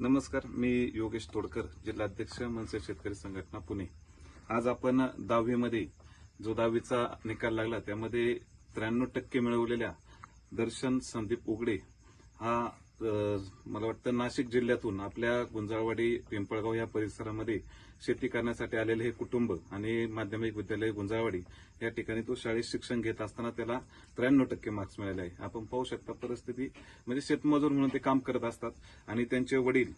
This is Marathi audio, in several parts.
नमस्कार मी योगेश तोडकर जिल्हाध्यक्ष मनसे शेतकरी संघटना पुणे. आज आपण दहावीमध्ये जो दहावीचा निकाल लागला त्यामध्ये त्र्याण्णव टक्के मिळवलेल्या दर्शन संदीप उगडे हा मला वाटतं नाशिक जिल्ह्यातून आपल्या गुंजाळवाडी पिंपळगाव या परिसरामध्ये शेती करण्यासाठी आलेले हे कुटुंब आणि माध्यमिक विद्यालय गुंजाळवाडी या ठिकाणी तो शाळेत शिक्षण घेत असताना त्याला त्र्याण्णव टक्के मार्क्स मिळाले आहे. आपण पाहू शकता परिस्थिती. म्हणजे शेतमजूर म्हणून ते काम करत असतात आणि त्यांचे वडील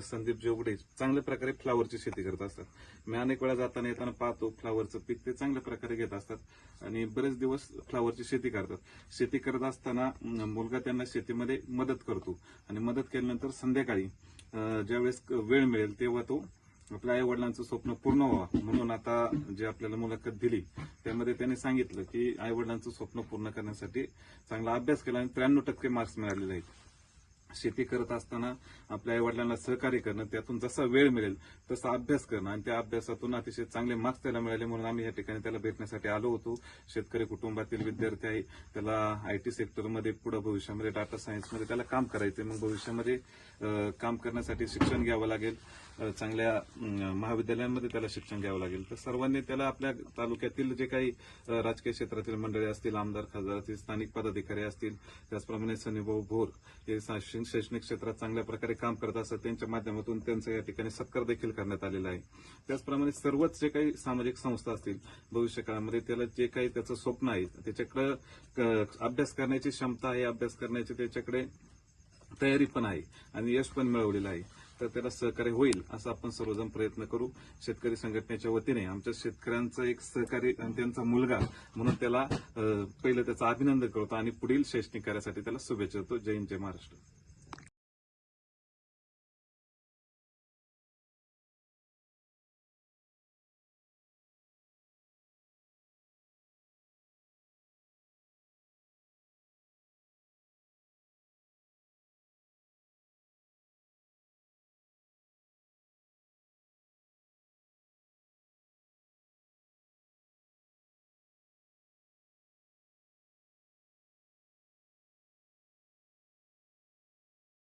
संदीप जोगडे चांगल्या प्रकारे फ्लावरची शेती करत असतात. मी अनेक वेळा जाताना येताना पाहतो फ्लावरचं पीक ते चांगल्या प्रकारे घेत असतात आणि बरेच दिवस फ्लावरची शेती करतात. शेती करत असताना मुलगा त्यांना शेतीमध्ये मदत करतो. आणि मदत केल्यानंतर संध्याकाळी ज्यावेळेस वेळ मिळेल तेव्हा तो आपल्या आई वडिलांचं स्वप्न पूर्ण व्हावं. म्हणून आता जे आपल्याला मुलाखत दिली त्यामध्ये त्यांनी सांगितलं की आई वडिलांचं स्वप्न पूर्ण करण्यासाठी चांगला अभ्यास केला आणि त्र्याण्णव टक्के मार्क्स मिळालेले आहेत. शेती करत असताना आपल्या आई वडिलांना सहकार्य करणं त्यातून जसा वेळ मिळेल तसा अभ्यास करणं आणि त्या अभ्यासातून अतिशय चांगले मार्क्स त्याला मिळाले म्हणून आम्ही या ठिकाणी त्याला भेटण्यासाठी आलो होतो. शेतकरी कुटुंबातील विद्यार्थी आहे त्याला आयटी सेक्टरमध्ये पुढे भविष्यामध्ये डाटा सायन्समध्ये त्याला काम करायचं मग भविष्यामध्ये काम करण्यासाठी शिक्षण घ्यावं लागेल. चांगल्या महाविद्यालयांमध्ये त्याला शिक्षण घ्यावं लागेल. तर सर्वांनी त्याला आपल्या तालुक्यातील जे काही राजकीय क्षेत्रातील मंडळी असतील आमदार खासदार असतील स्थानिक पदाधिकारी असतील त्याचप्रमाणे सनीभाऊ भोर हे सा- शैक्षणिक क्षेत्रात चांगल्या प्रकारे काम करत असतात त्यांच्या माध्यमातून त्यांचा या ठिकाणी सत्कार देखील करण्यात आलेला आहे. त्याचप्रमाणे सर्वच जे काही सामाजिक संस्था असतील भविष्य काळामध्ये त्याला जे काही त्याचं स्वप्न आहे त्याच्याकडे अभ्यास करण्याची क्षमता आहे अभ्यास करण्याची त्याच्याकडे तयारी पण आहे आणि यश पण मिळवलेलं आहे. तर त्याला सहकार्य होईल असं आपण सर्वजण प्रयत्न करू. शेतकरी संघटनेच्या वतीने आमच्या शेतकऱ्यांचं एक सहकारी आणि त्यांचा मुलगा म्हणून त्याला पहिलं त्याचं अभिनंदन करतो आणि पुढील शैक्षणिक कार्यासाठी त्याला शुभेच्छा देतो. जय हिंद जय महाराष्ट्र.